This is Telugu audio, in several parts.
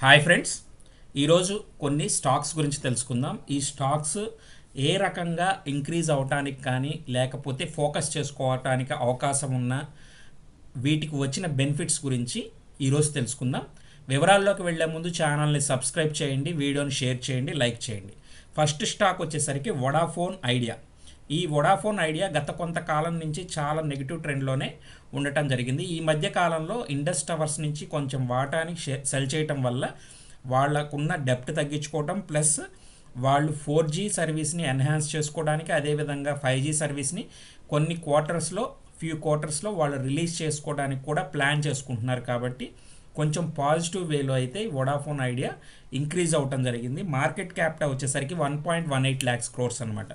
Hi friends. ఈరోజు కొన్ని స్టాక్స్ గురించి తెలుసుకుందాం. ఈ స్టాక్స్ ఏ రకంగా ఇంక్రీజ్ అవటానికి కానీ లేకపోతే ఫోకస్ చేసుకోవటానికి అవకాశం ఉన్న వీటికి వచ్చిన బెనిఫిట్స్ గురించి ఈరోజు తెలుసుకుందాం. వివరాల్లోకి వెళ్ళే ముందు ఛానల్ని సబ్స్క్రైబ్ చేయండి వీడియోని షేర్ చేయండి లైక్ చేయండి. ఫస్ట్ స్టాక్ వచ్చేసరికి వడాఫోన్ ఐడియా. ఈ వొడాఫోన్ ఐడియా గత కొంతకాలం నుంచి చాలా నెగిటివ్ ట్రెండ్లోనే ఉండటం జరిగింది. ఈ మధ్య కాలంలో ఇండస్ టవర్స్ నుంచి కొంచెం వాటాని సెల్ చేయటం వల్ల వాళ్ళకున్న డెప్ట్ తగ్గించుకోవటం ప్లస్ వాళ్ళు ఫోర్ జీ సర్వీస్ని ఎన్హాన్స్ చేసుకోవడానికి అదేవిధంగా ఫైవ్ జీ సర్వీస్ని కొన్ని క్వార్టర్స్లో ఫ్యూ క్వార్టర్స్లో వాళ్ళు రిలీజ్ చేసుకోవడానికి కూడా ప్లాన్ చేసుకుంటున్నారు కాబట్టి కొంచెం పాజిటివ్ వేలో అయితే వొడాఫోన్ ఐడియా ఇంక్రీజ్ అవటం జరిగింది. మార్కెట్ క్యాపిటల్ వచ్చేసరికి one point one eight lakhs crores అనమాట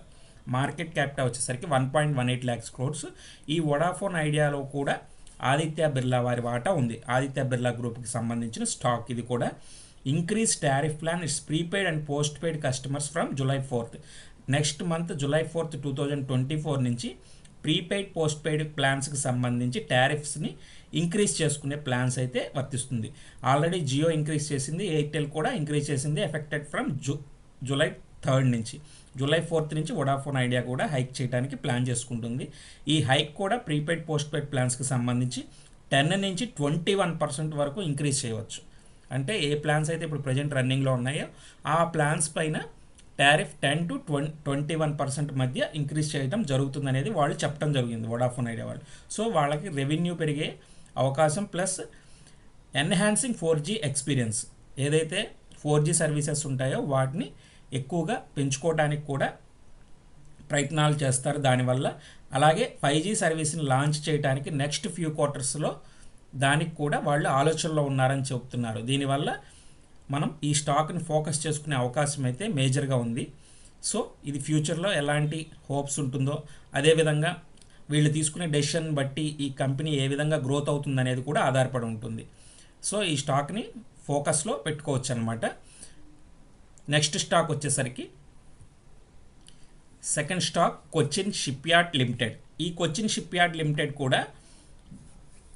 మార్కెట్ క్యాపిటల్ వచ్చేసరికి one point one eight lakhs crores ఈ వొడాఫోన్ ఐడియాలో కూడా ఆదిత్య బిర్లా వారి వాటా ఉంది. ఆదిత్య బిర్లా గ్రూప్కి సంబంధించిన స్టాక్ ఇది కూడా. Increase tariff plan it's prepaid and post paid customers from July fourth. Next month July fourth two thousand twenty four నుంచి ప్రీపెయిడ్ పోస్ట్ పెయిడ్ ప్లాన్స్కి సంబంధించి టారిఫ్స్ని ఇంక్రీజ్ చేసుకునే ప్లాన్స్ అయితే వర్తిస్తుంది. ఆల్రెడీ జియో ఇంక్రీజ్ చేసింది ఎయిర్టెల్ కూడా ఇంక్రీజ్ చేసింది ఎఫెక్టెడ్ ఫ్రమ్ జూ జులై థర్డ్ నుంచి. జూలై ఫోర్త్ నుంచి వొడాఫోన్ ఐడియా కూడా హైక్ చేయడానికి ప్లాన్ చేసుకుంటుంది. ఈ హైక్ కూడా ప్రీపెయిడ్ పోస్ట్ పెయిడ్ ప్లాన్స్కి సంబంధించి టెన్ నుంచి ట్వంటీ వన్ పర్సెంట్ వరకు ఇంక్రీజ్ చేయవచ్చు. అంటే ఏ ప్లాన్స్ అయితే ఇప్పుడు ప్రజెంట్ రన్నింగ్లో ఉన్నాయో ఆ ప్లాన్స్ పైన tariff ten to twen twenty one percent మధ్య ఇంక్రీజ్ చేయడం జరుగుతుందనేది వాళ్ళు చెప్పడం జరిగింది వొడాఫోన్ ఐడియా వాళ్ళు. సో వాళ్ళకి రెవెన్యూ పెరిగే అవకాశం plus enhancing four G experience ఏదైతే ఫోర్ జీ సర్వీసెస్ ఉంటాయో వాటిని ఎక్కువగా పెంచుకోవడానికి కూడా ప్రయత్నాలు చేస్తారు దానివల్ల. అలాగే ఫైవ్ జీ సర్వీస్ని లాంచ్ చేయడానికి నెక్స్ట్ ఫ్యూ క్వార్టర్స్లో దానికి కూడా వాళ్ళు ఆలోచనలో ఉన్నారని చెప్తున్నారు దీనివల్ల మనం ఈ స్టాక్ని ఫోకస్ చేసుకునే అవకాశం అయితే మేజర్గా ఉంది. సో ఇది ఫ్యూచర్లో ఎలాంటి హోప్స్ ఉంటుందో అదేవిధంగా వీళ్ళు తీసుకునే డెసిషన్ బట్టి ఈ కంపెనీ ఏ విధంగా గ్రోత్ అవుతుంది అనేది కూడా ఆధారపడి ఉంటుంది. సో ఈ స్టాక్ని ఫోకస్లో పెట్టుకోవచ్చు అనమాట నెక్స్ట్ స్టాక్ వచ్చేసరికి second stock Cochin ship yard limited. ఈ కొచ్చిన్ షిప్ యార్డ్ లిమిటెడ్ కూడా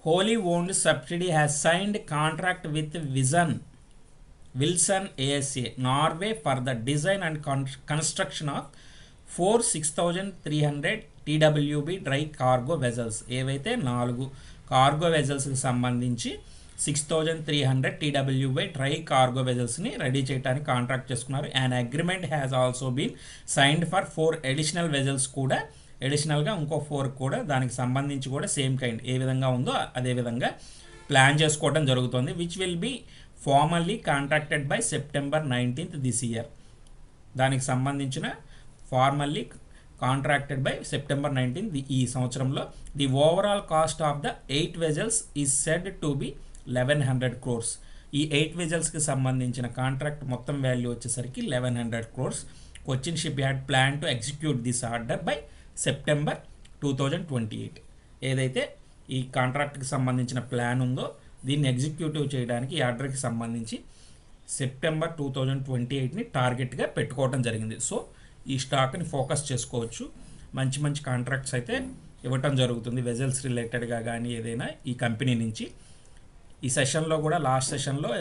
wholly owned subsidy has signed contract with vision Wilson ASA Norway for the design and construction of four six thousand three hundred TWB dry cargo vessels. ఏవైతే నాలుగు కార్గో వెజల్స్కి సంబంధించి six thousand three hundred TWB try cargo వెజల్స్ని ready చేయడానికి కాంట్రాక్ట్ చేసుకున్నారు. And agreement has also been signed for four additional vessels కూడా. అడిషనల్గా ఇంకో ఫోర్ కూడా దానికి సంబంధించి కూడా సేమ్ కైండ్ ఏ విధంగా ఉందో అదే విధంగా ప్లాన్ చేసుకోవడం జరుగుతుంది which will be formally contracted by September nineteenth this year దానికి సంబంధించిన formally contracted by September nineteen ఈ సంవత్సరంలో. The overall cost of the eight vessels is said to be eleven hundred crores ఈ ఎయిట్ వెజల్స్కి సంబంధించిన కాంట్రాక్ట్ మొత్తం వాల్యూ వచ్చేసరికి eleven hundred crores Cochin ship yard plan to execute this order by September two thousand twenty eight ఏదైతే ఈ కాంట్రాక్ట్కి సంబంధించిన ప్లాన్ ఉందో దీన్ని ఎగ్జిక్యూటివ్ చేయడానికి ఈ ఆర్డర్కి సంబంధించి సెప్టెంబర్ టూ థౌజండ్ ట్వంటీ ఎయిట్ని టార్గెట్గా పెట్టుకోవడం జరిగింది. సో ఈ స్టాక్ని ఫోకస్ చేసుకోవచ్చు. మంచి మంచి కాంట్రాక్ట్స్ అయితే ఇవ్వటం జరుగుతుంది. వెజల్స్ రిలేటెడ్గా కానీ ఏదైనా ఈ కంపెనీ నుంచి. ఈ సెషన్లో కూడా లాస్ట్ సెషన్లో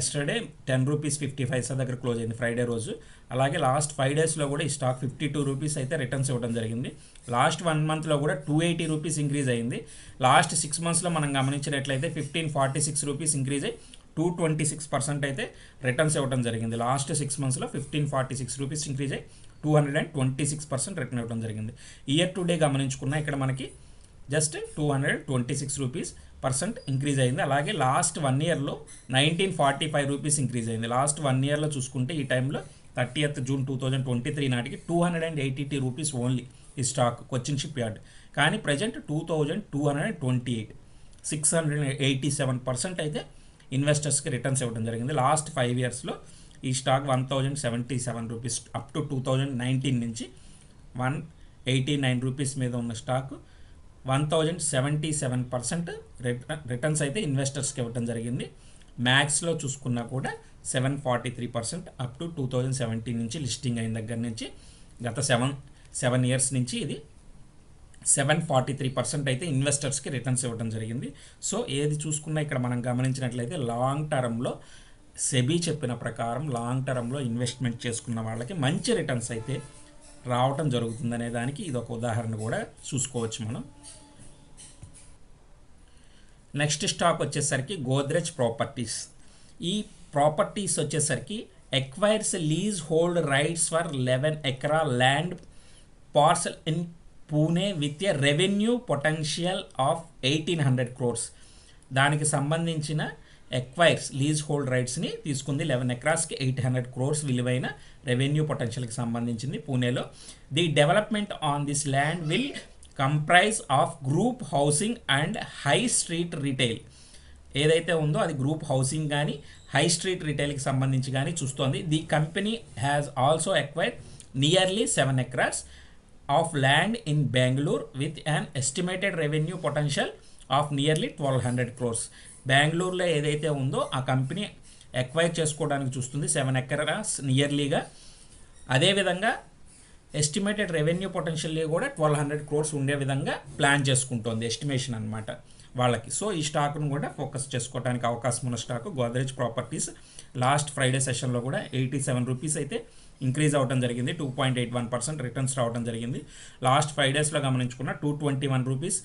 yesterday ten rupees fifty five దగ్గర క్లోజ్ అయింది ఫ్రైడే రోజు. అలాగే లాస్ట్ ఫైవ్ డేస్లో కూడా ఈ స్టాక్ ఫిఫ్టీ టూ రూపీస్ అయితే రిటర్న్స్ ఇవ్వడం జరిగింది. లాస్ట్ వన్ మంత్లో కూడా టూ ఎయిటీ రూపీస్ ఇంక్రీజ్ అయింది. లాస్ట్ సిక్స్ మంత్స్లో మనం గమనించినట్లయితే fifteen forty six rupees increase అయ్యి టూ ట్వంటీ సిక్స్ పర్సెంట్ అయితే రిటర్న్స్ ఇవ్వడం జరిగింది. లాస్ట్ సిక్స్ మంత్స్లో fifteen forty six rupees increase అయ్యి two hundred and twenty six percent return ఇవ్వడం జరిగింది. ఇయర్ టు డే గమనించుకున్న ఇక్కడ మనకి just two hundred twenty six rupees percent increase అయింది. అలాగే లాస్ట్ వన్ ఇయర్లో nineteen forty five rupees increase అయింది. లాస్ట్ వన్ ఇయర్లో చూసుకుంటే ఈ టైంలో thirtieth June two thousand twenty three నాటికి టూ హండ్రెడ్ అండ్ ఎయిటీ టీ రూపీస్ ఓన్లీ ఈ స్టాక్ కొచ్చిన్ షిప్ యార్డ్. కానీ present two thousand two hundred and twenty eight. Six hundred eighty seven percent అయితే ఇన్వెస్టర్స్కి రిటర్న్స్ ఇవ్వడం జరిగింది. లాస్ట్ ఫైవ్ ఇయర్స్లో ఈ stock one thousand seventy seven rupees up to two thousand nineteen నుంచి వన్ ఎయిటీ నైన్ రూపీస్ మీద ఉన్న stock one thousand seventy seven percent returns అయితే ఇన్వెస్టర్స్కి ఇవ్వడం జరిగింది. మ్యాక్స్లో చూసుకున్నా కూడా seven forty three percent up to two thousand seventeen నుంచి లిస్టింగ్ అయిన దగ్గర నుంచి గత సెవెన్ సెవెన్ ఇయర్స్ నుంచి ఇది సెవెన్ ఫార్టీ త్రీ పర్సెంట్ అయితే ఇన్వెస్టర్స్కి రిటర్న్స్ ఇవ్వడం జరిగింది. సో ఏది చూసుకున్నా ఇక్కడ మనం గమనించినట్లయితే లాంగ్ టర్మ్లో సెబీ చెప్పిన ప్రకారం లాంగ్ టర్మ్లో ఇన్వెస్ట్మెంట్ చేసుకున్న వాళ్ళకి మంచి రిటర్న్స్ అయితే రావటం జరుగుతుందనే దానికి ఇది ఒక ఉదాహరణ కూడా చూసుకోవచ్చు మనం. నెక్స్ట్ స్టాక్ వచ్చేసరికి గోద్రెజ్ ప్రాపర్టీస్. ఈ ప్రాపర్టీస్ వచ్చేసరికి acquires lease hold rights for eleven acre land parcel in Pune with a revenue potential of eighteen hundred crores. దానికి సంబంధించిన ఎక్వైర్స్ లీజ్ హోల్డ్ రైట్స్ని తీసుకుంది లెవెన్ ఎక్రాస్కి ఎయిట్ హండ్రెడ్ క్రోర్స్ విలువైన రెవెన్యూ పొటెన్షియల్కి సంబంధించింది పూణేలో. The development on this land will comprise of group housing and high street retail ఏదైతే ఉందో అది గ్రూప్ హౌసింగ్ కానీ హై స్ట్రీట్ రిటైల్కి సంబంధించి కానీ చూస్తోంది. The company has also acquired nearly seven acres of land in Bengaluru with an estimated revenue potential of nearly twelve hundred crores బెంగళూరులో ఏదైతే ఉందో ఆ కంపెనీ ఎక్వైర్ చేసుకోవడానికి చూస్తుంది. సెవెన్ ఎకరాస్ నియర్లీగా అదేవిధంగా ఎస్టిమేటెడ్ రెవెన్యూ పొటెన్షియల్లీ కూడా ట్వెల్వ్ హండ్రెడ్ క్రోర్స్ ఉండే విధంగా ప్లాన్ చేసుకుంటోంది. ఎస్టిమేషన్ అనమాట వాళ్ళకి. సో ఈ స్టాక్ను కూడా ఫోకస్ చేసుకోవడానికి అవకాశం ఉన్న stock Godrej properties last Friday సెషన్లో కూడా ఎయిటీ సెవెన్ రూపీస్ అయితే ఇంక్రీజ్ అవ్వడం జరిగింది. Two point eight one percent returns రావడం జరిగింది. లాస్ట్ ఫైవ్ డేస్లో గమనించుకున్న two twenty one rupees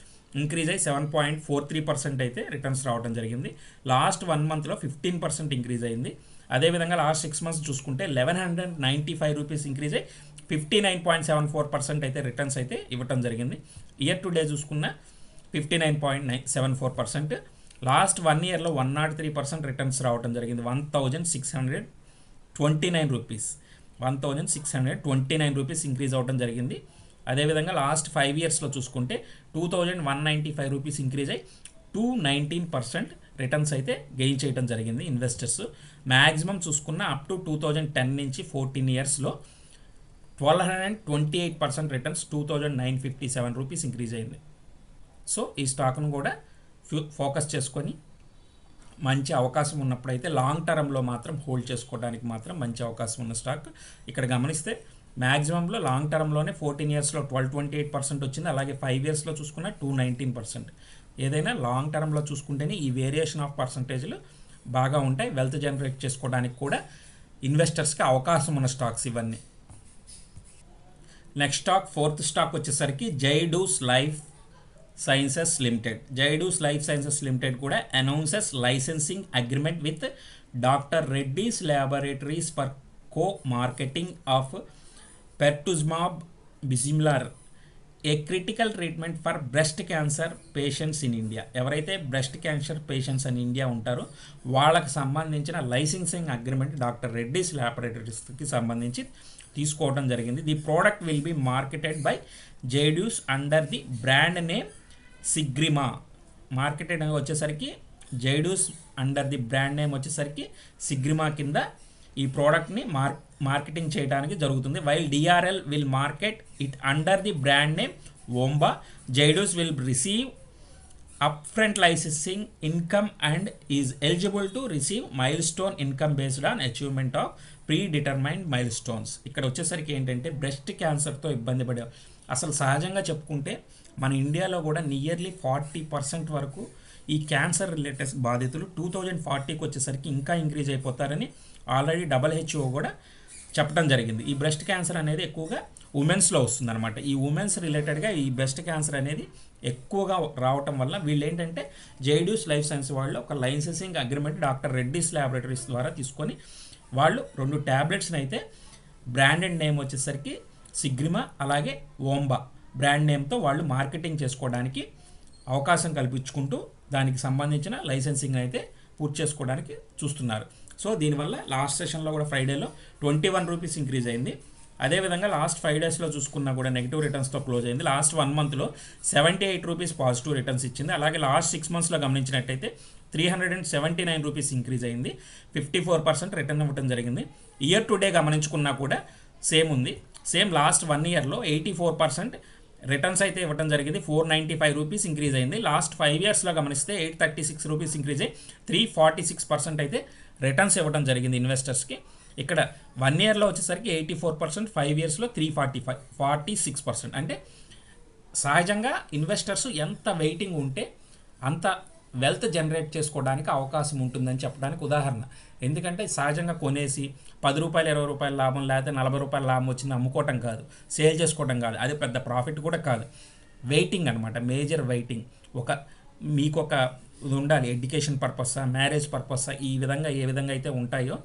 increase అయ్యి seven point four three percent అయితే రిటర్న్స్ రావడం జరిగింది. లాస్ట్ వన్ మంత్లో ఫిఫ్టీన్ పర్సెంట్ ఇంక్రీజ్ అయింది. అదేవిధంగా లాస్ట్ సిక్స్ మంత్స్ చూసుకుంటే eleven hundred ninety five rupees increase అయ్యి fifty nine point seven four percent అయితే రిటర్న్స్ అయితే ఇవ్వటం జరిగింది. ఇయర్ టు డే చూసుకున్న fifty nine point nine seven four percent last one ఇయర్లో one nought three percent returns రావడం జరిగింది. One thousand six hundred twenty nine rupees one thousand six hundred twenty nine rupees increase అవ్వడం జరిగింది. అదేవిధంగా లాస్ట్ ఫైవ్ ఇయర్స్లో చూసుకుంటే two thousand one ninety five rupees increase అయ్యి టూ నైన్టీన్ పర్సెంట్ రిటర్న్స్ అయితే గెయిన్ చేయడం జరిగింది ఇన్వెస్టర్స్ మ్యాక్సిమం చూసుకున్న up to two thousand ten నుంచి ఫోర్టీన్ ఇయర్స్లో twelve hundred and twenty eight percent returns two thousand nine fifty seven rupees increase అయింది. సో ఈ స్టాక్ను కూడా ఫోకస్ చేసుకొని మంచి అవకాశం ఉన్నప్పుడైతే లాంగ్ టర్మ్లో మాత్రం హోల్డ్ చేసుకోవడానికి మాత్రం మంచి అవకాశం ఉన్న స్టాక్ ఇక్కడ గమనిస్తే మ్యాక్సిమంలో లాంగ్ టర్మ్లోనే ఫోర్టీన్ ఇయర్స్లో ట్వెల్వ్ ట్వంటీ ఎయిట్ పర్సెంట్ వచ్చింది. అలాగే ఫైవ్ ఇయర్స్లో చూసుకున్న టూ నైన్టీన్ పర్సెంట్ ఏదైనా లాంగ్ టర్మ్లో చూసుకుంటేనే ఈ వేరియేషన్ ఆఫ్ పర్సంటేజ్లు బాగా ఉంటాయి. వెల్త్ జనరేట్ చేసుకోవడానికి కూడా ఇన్వెస్టర్స్కి అవకాశం ఉన్న స్టాక్స్ ఇవన్నీ. నెక్స్ట్ స్టాక్ ఫోర్త్ స్టాక్ వచ్చేసరికి Zydus life sciences limited Zydus life sciences limited కూడా announces licensing agreement with doctor Reddy's laboratories for co marketing of pertuzumab biosimilar a critical treatment for breast cancer patients in India ఎవరైతే బ్రెస్ట్ క్యాన్సర్ పేషెంట్స్ అని ఇండియా ఉంటారో వాళ్ళకి సంబంధించిన లైసెన్సింగ్ అగ్రిమెంట్ డాక్టర్ రెడ్డిస్ ల్యాబొరేటరీస్కి సంబంధించి తీసుకోవడం జరిగింది. The product will be marketed by Zydus under the brand name Sigrima marketed వచ్చేసరికి Zydus under the brand name వచ్చేసరికి సిగ్రిమా కింద ఈ ప్రోడక్ట్ని మార్ మార్కెటింగ్ చేయడానికి జరుగుతుంది. While DRL will market it under the brand name ఓంబా Zydus will receive upfront licensing income and is eligible to receive milestone income based on achievement of predetermined milestones ఇక్కడ వచ్చేసరికి ఏంటంటే బ్రెస్ట్ క్యాన్సర్తో ఇబ్బంది పడే అసలు సహజంగా చెప్పుకుంటే మన ఇండియాలో కూడా నియర్లీ ఫార్టీ పర్సెంట్ వరకు ఈ క్యాన్సర్ రిలేటెడ్ బాధితులు టూ థౌజండ్ ఫార్టీకి వచ్చేసరికి ఇంకా ఇంక్రీజ్ అయిపోతారని ఆల్రెడీ డబ్ల్యూహెచ్ఓ కూడా చెప్పడం జరిగింది. ఈ బ్రెస్ట్ క్యాన్సర్ అనేది ఎక్కువగా ఉమెన్స్లో వస్తుందన్నమాట. ఈ ఉమెన్స్ రిలేటెడ్గా ఈ బ్రెస్ట్ క్యాన్సర్ అనేది ఎక్కువగా రావటం వల్ల వీళ్ళు ఏంటంటే జేడీయూస్ లైఫ్ సైన్స్ వాళ్ళు ఒక licensing agreement doctor Reddy's laboratories ద్వారా తీసుకొని వాళ్ళు రెండు ట్యాబ్లెట్స్ని అయితే బ్రాండెడ్ నేమ్ వచ్చేసరికి సిగ్రిమా అలాగే ఓంబా బ్రాండ్ నేమ్తో వాళ్ళు మార్కెటింగ్ చేసుకోవడానికి అవకాశం కల్పించుకుంటూ దానికి సంబంధించిన లైసెన్సింగ్ అయితే పూర్తి చేసుకోవడానికి చూస్తున్నారు. సో దీనివల్ల లాస్ట్ సెషన్లో కూడా ఫ్రైడేలో ట్వంటీ వన్ రూపీస్ ఇంక్రీజ్ అయింది అదేవిధంగా లాస్ట్ ఫైవ్ డేస్లో చూసుకున్నా కూడా నెగిటివ్ రిటర్న్స్తో క్లోజ్ అయింది. లాస్ట్ వన్ మంత్లో seventy eight rupees positive returns ఇచ్చింది. అలాగే లాస్ట్ సిక్స్ మంత్స్లో గమనించినట్టయితే three hundred and seventy nine rupees increase అయింది. ఫిఫ్టీ ఫోర్ పర్సెంట్ రిటర్న్ ఇవ్వడం జరిగింది. ఇయర్ టు డే గమనించుకున్నా కూడా సేమ్ ఉంది. సేమ్ లాస్ట్ వన్ ఇయర్లో ఎయిటీ ఫోర్ పర్సెంట్ రిటర్న్స్ అయితే ఇవ్వడం జరిగింది. Four ninety five rupees increase అయింది లాస్ట్ ఫైవ్ ఇయర్స్లో గమనిస్తే eight thirty six rupees increase అయ్యి త్రీ ఫార్టీ సిక్స్ పర్సెంట్ అయితే రిటర్న్స్ ఇవ్వడం జరిగింది ఇన్వెస్టర్స్కి ఇక్కడ వన్ ఇయర్లో వచ్చేసరికి ఎయిటీ ఫోర్ పర్సెంట్ ఫైవ్ ఇయర్స్లో three forty five forty six percent అంటే సహజంగా ఇన్వెస్టర్స్ ఎంత వెయిటింగ్ ఉంటే అంత వెల్త్ జనరేట్ చేసుకోవడానికి అవకాశం ఉంటుందని చెప్పడానికి ఉదాహరణ. ఎందుకంటే సహజంగా కొనేసి పది రూపాయలు ఇరవై రూపాయల లాభం లేకపోతే నలభై రూపాయల లాభం వచ్చింది అమ్ముకోవటం కాదు. సేల్ చేసుకోవటం కాదు. అది పెద్ద ప్రాఫిట్ కూడా కాదు. వెయిటింగ్ అనమాట మేజర్ వెయిటింగ్. ఒక మీకు ఒక ఇది ఉండాలి. ఎడ్యుకేషన్ పర్పస్సా మ్యారేజ్ పర్పస్సా ఈ విధంగా ఏ విధంగా అయితే ఉంటాయో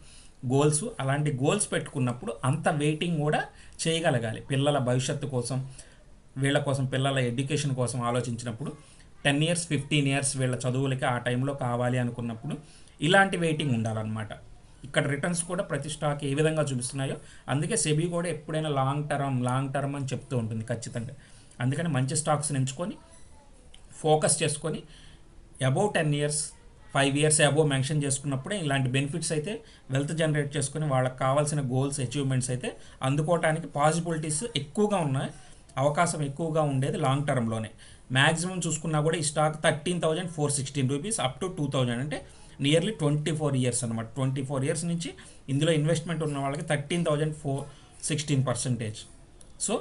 గోల్స్ అలాంటి గోల్స్ పెట్టుకున్నప్పుడు అంత వెయిటింగ్ కూడా చేయగలగాలి. పిల్లల భవిష్యత్తు కోసం వీళ్ళ కోసం పిల్లల ఎడ్యుకేషన్ కోసం ఆలోచించినప్పుడు టెన్ ఇయర్స్ ఫిఫ్టీన్ ఇయర్స్ వీళ్ళ చదువులకి ఆ టైంలో కావాలి అనుకున్నప్పుడు ఇలాంటి వెయిటింగ్ ఉండాలన్నమాట. ఇక్కడ రిటర్న్స్ కూడా ప్రతి స్టాక్ ఏ విధంగా చూపిస్తున్నాయో అందుకే సెబీ కూడా ఎప్పుడైనా లాంగ్ టర్మ్ లాంగ్ టర్మ్ అని చెప్తూ ఉంటుంది ఖచ్చితంగా. అందుకని మంచి స్టాక్స్ని ఎంచుకొని ఫోకస్ చేసుకొని above ten years five years above mention చేసుకున్నప్పుడే ఇలాంటి బెనిఫిట్స్ అయితే వెల్త్ జనరేట్ చేసుకుని వాళ్ళకి కావాల్సిన గోల్స్ అచీవ్మెంట్స్ అయితే అందుకోవటానికి పాసిబిలిటీస్ ఎక్కువగా ఉన్నాయి అవకాశం ఎక్కువగా ఉండేది లాంగ్ టర్మ్లోనే. మ్యాక్సిమం చూసుకున్నా కూడా ఈ stock thirteen thousand four sixteen rupees up to two thousand. అంటే నియర్లీ ట్వంటీ ఫోర్ ఇయర్స్ అనమాట ట్వంటీ ఫోర్ ఇయర్స్ నుంచి ఇందులో ఇన్వెస్ట్మెంట్ ఉన్న వాళ్ళకి thirteen thousand four sixteen percentage so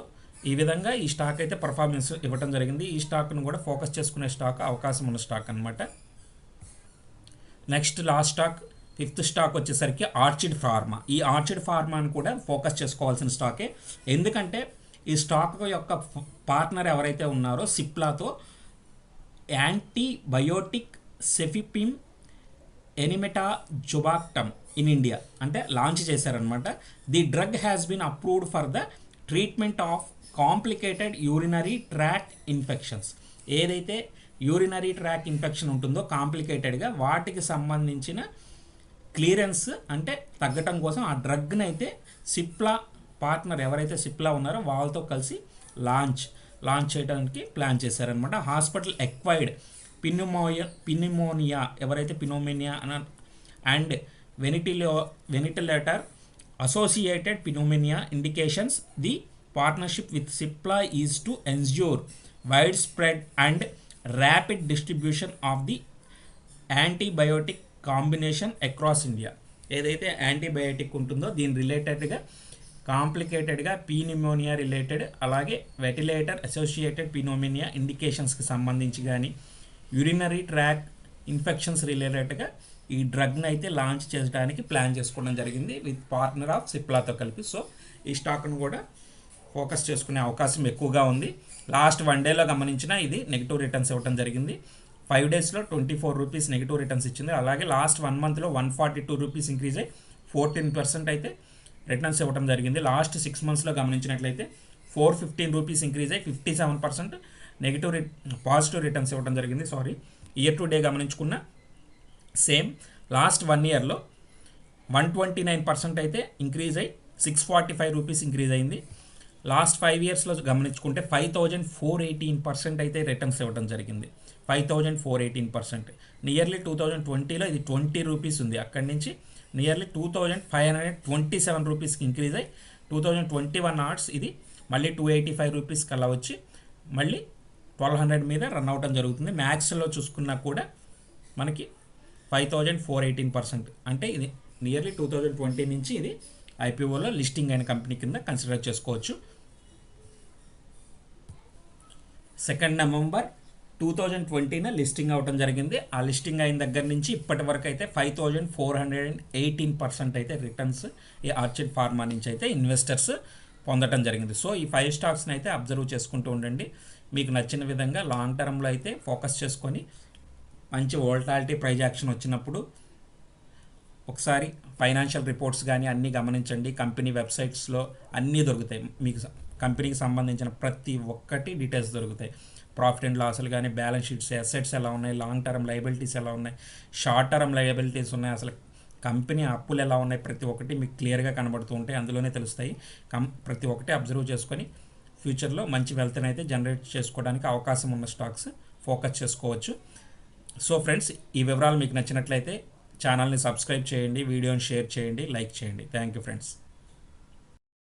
ఈ విధంగా ఈ స్టాక్ అయితే పర్ఫార్మెన్స్ ఇవ్వడం జరిగింది. ఈ స్టాక్ను కూడా ఫోకస్ చేసుకునే స్టాక్ అవకాశం ఉన్న స్టాక్ అనమాట next last stock fifth stock వచ్చేసరికి ఆర్చిడ్ ఫార్మా ఈ ఆర్చిడ్ ఫార్మాను కూడా ఫోకస్ చేసుకోవాల్సిన స్టాకే ఎందుకంటే ఈ స్టాక్ యొక్క పార్ట్నర్ ఎవరైతే ఉన్నారో సిప్లాతో antibiotic cefepime enmetazobactam in India అంటే లాంచ్ చేశారనమాట the drug has been approved for the treatment of complicated urinary tract infections. ఏదైతే యూరినరీ ట్రాక్ ఇన్ఫెక్షన్ ఉంటుందో కాంప్లికేటెడ్గా వాటికి సంబంధించిన క్లియరెన్స్ అంటే తగ్గటం కోసం ఆ డ్రగ్ని అయితే సిప్లా పార్ట్నర్ ఎవరైతే సిప్లా ఉన్నారో వాళ్ళతో కలిసి లాంచ్ లాంచ్ చేయడానికి ప్లాన్ చేశారనమాట హాస్పిటల్ ఎక్వైర్డ్ పిన్యుమోయ పినిమోనియా ఎవరైతే పినోమినియా అన and వెనిటిలో ventilator associated pneumonia indications the partnership with Cipla is to ensure widespread and rapid distribution of the antibiotic combination across India. ఏదైతే యాంటీబయోటిక్ ఉంటుందో దీని రిలేటెడ్గా కాంప్లికేటెడ్గా పీనిమోనియా రిలేటెడ్ అలాగే వెటిలేటర్ అసోసియేటెడ్ పినోమినియా ఇండికేషన్స్కి సంబంధించి కానీ యూరినరీ ట్రాక్ ఇన్ఫెక్షన్స్ రిలేటెడ్గా ఈ డ్రగ్ని అయితే లాంచ్ చేయడానికి ప్లాన్ చేసుకోవడం జరిగింది విత్ పార్ట్నర్ ఆఫ్ సిప్లాతో కలిపి. సో ఈ స్టాక్ను కూడా ఫోకస్ చేసుకునే అవకాశం ఎక్కువగా ఉంది. లాస్ట్ వన్ డేలో గమనించిన ఇది నెగిటివ్ రిటర్న్స్ ఇవ్వడం జరిగింది. ఫైవ్ డేస్లో twenty four rupees negative returns ఇచ్చింది. అలాగే లాస్ట్ వన్ మంత్లో one forty two rupees increase అయ్యి ఫోర్టీన్ పర్సెంట్ అయితే రిటర్న్స్ ఇవ్వడం జరిగింది. లాస్ట్ సిక్స్ మంత్స్లో గమనించినట్లయితే ఫోర్ ఫిఫ్టీన్ రూపీస్ ఇంక్రీజ్ అయ్యి ఫిఫ్టీ సెవెన్ పర్సెంట్ నెగిటివ్ రి పాజిటివ్ రిటర్న్స్ ఇవ్వడం జరిగింది. సారీ ఇయర్ టు డే గమనించుకున్న సేమ్. లాస్ట్ వన్ ఇయర్లో వన్ ట్వంటీ నైన్ పర్సెంట్ అయితే ఇంక్రీజ్ అయ్యి six forty five rupees increase అయింది. లాస్ట్ ఫైవ్ ఇయర్స్లో గమనించుకుంటే five thousand four eighteen percent అయితే రిటర్న్స్ ఇవ్వడం జరిగింది. Five thousand four eighteen percent. Nearly two thousand ట్వంటీలో ఇది ట్వంటీ రూపీస్ ఉంది. అక్కడి నుంచి nearly two thousand five hundred twenty seven రూపీస్కి ఇంక్రీజ్ అయ్యి టూ థౌజండ్ ట్వంటీ వన్ ఆర్ట్స్ ఇది మళ్ళీ టూ ఎయిటీ ఫైవ్ రూపీస్కి అలా వచ్చి మళ్ళీ ట్వెల్వ్ హండ్రెడ్ మీద రన్ అవటం జరుగుతుంది. మ్యాక్స్లో చూసుకున్నా కూడా మనకి five thousand four eighteen percent. అంటే ఇది నియర్లీ టూ థౌజండ్ ట్వంటీ నుంచి ఇది ఐపీఓలో లిస్టింగ్ అయిన కంపెనీ కింద కన్సిడర్ చేసుకోవచ్చు. Second November two thousand twenty listing అవ్వడం జరిగింది. ఆ లిస్టింగ్ అయిన దగ్గర నుంచి ఇప్పటి వరకు అయితే five thousand four hundred and eighteen percent అయితే రిటర్న్స్ ఈ ఆర్చిడ్ ఫార్మా నుంచి అయితే ఇన్వెస్టర్స్ పొందడం జరిగింది. సో ఈ ఫైవ్ స్టాక్స్ని అయితే అబ్జర్వ్ చేసుకుంటూ ఉండండి. మీకు నచ్చిన విధంగా లాంగ్ టర్మ్లో అయితే ఫోకస్ చేసుకొని మంచి వోల్టాలిటీ ప్రైజ్ యాక్షన్ వచ్చినప్పుడు ఒకసారి ఫైనాన్షియల్ రిపోర్ట్స్ కానీ అన్నీ గమనించండి. కంపెనీ వెబ్సైట్స్లో అన్నీ దొరుకుతాయి. మీకు కంపెనీకి సంబంధించిన ప్రతి ఒక్కటి డీటెయిల్స్ దొరుకుతాయి. ప్రాఫిట్ అండ్ లాసులు కానీ బ్యాలెన్స్ షీట్స్ అసెట్స్ ఎలా ఉన్నాయి లాంగ్ టర్మ్ లైబిలిటీస్ ఎలా ఉన్నాయి షార్ట్ టర్మ్ లైబిలిటీస్ ఉన్నాయి అసలు కంపెనీ అప్పులు ఎలా ఉన్నాయి ప్రతి ఒక్కటి మీకు క్లియర్గా కనబడుతూ ఉంటాయి అందులోనే తెలుస్తాయి. కం ప్రతి ఒక్కటి అబ్జర్వ్ చేసుకొని ఫ్యూచర్లో మంచి వెల్త్ని అయితే జనరేట్ చేసుకోవడానికి అవకాశం ఉన్న స్టాక్స్ ఫోకస్ చేసుకోవచ్చు. సో ఫ్రెండ్స్ ఈ వివరాలు మీకు నచ్చినట్లయితే ఛానల్ని సబ్స్క్రైబ్ చేయండి వీడియోని షేర్ చేయండి లైక్ చేయండి. Thank you friends